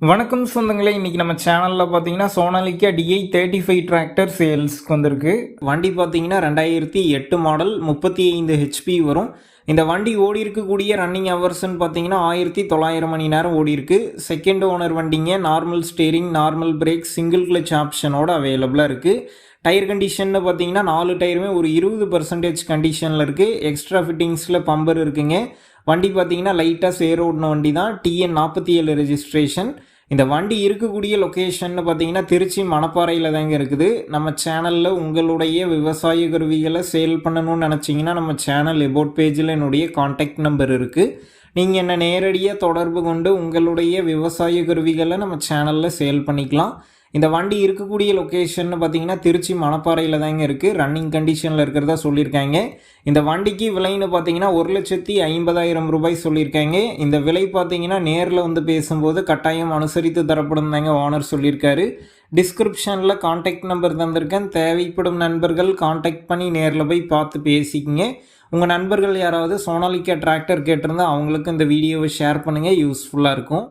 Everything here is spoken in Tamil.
வணக்கம் சொந்தங்களே இன்னைக்கு நம்ம சேனலில் பார்த்தீங்கன்னா Sonalika DI thirty five tractor சேல்ஸ்க்கு வந்திருக்கு. வண்டி பார்த்தீங்கன்னா ரெண்டாயிரத்தி எட்டு மாடல் முப்பத்தி ஐந்து ஹெச்பி வரும். இந்த வண்டி ஓடி இருக்கக்கூடிய ரன்னிங் ஹவர்ஸ்ன்னு பார்த்தீங்கன்னா ஆயிரத்தி தொள்ளாயிரம் மணி நேரம் ஓடி இருக்கு. செகண்ட் ஓனர் வண்டிங்க normal steering normal brake single clutch ஆப்ஷனோட அவைலபிளாக இருக்குது டயர் கண்டிஷன்னு பார்த்தீங்கன்னா நாலு டயருமே ஒரு இருபது பர்சன்டேஜ் கண்டிஷனில் இருக்குது எக்ஸ்ட்ரா ஃபிட்டிங்ஸில் பம்பர் இருக்குங்க. வண்டி பார்த்தீங்கன்னா லைட்டாக சேரோடின ஓடின வண்டி தான். டிஎன் நாற்பத்தி ஏழு ரெஜிஸ்ட்ரேஷன் இந்த வண்டி இருக்கக்கூடிய லொக்கேஷன் பார்த்தீங்கன்னா திருச்சி மணப்பாறையில் தாங்க இருக்குது. நம்ம சேனலில் உங்களுடைய விவசாய கருவிகளை சேல் பண்ணணும்னு நினச்சிங்கன்னா நம்ம சேனல் எபோட் பேஜில் என்னுடைய காண்டாக்ட் நம்பர் இருக்குது நீங்கள் என்ன நேரடியாக தொடர்பு கொண்டு உங்களுடைய விவசாய கருவிகளை நம்ம சேனலில் சேல் பண்ணிக்கலாம். இந்த வண்டி இருக்கக்கூடிய லொக்கேஷன் பார்த்தீங்கன்னா திருச்சி மணப்பாறையில் தாங்க இருக்குது ரன்னிங் கண்டிஷனில் இருக்கிறதா சொல்லியிருக்காங்க. இந்த வண்டிக்கு விலைன்னு பார்த்தீங்கன்னா ஒரு லட்சத்தி ஐம்பதாயிரம் ரூபாய் சொல்லியிருக்காங்க. இந்த விலை பார்த்தீங்கன்னா நேரில் வந்து பேசும்போது கட்டாயம் அனுசரித்து தரப்படும் தாங்க ஓனர் சொல்லியிருக்காரு. டிஸ்கிரிப்ஷனில் காண்டாக்ட் நம்பர் தந்திருக்கேன். தேவைப்படும் நண்பர்கள் காண்டாக்ட் பண்ணி நேரில் போய் பார்த்து பேசிக்கங்க. உங்கள் நண்பர்கள் யாராவது சோனாலிக்கா டிராக்டர் கேட்டிருந்தால் அவங்களுக்கு இந்த வீடியோவை ஷேர் பண்ணுங்கள் யூஸ்ஃபுல்லாக இருக்கும்.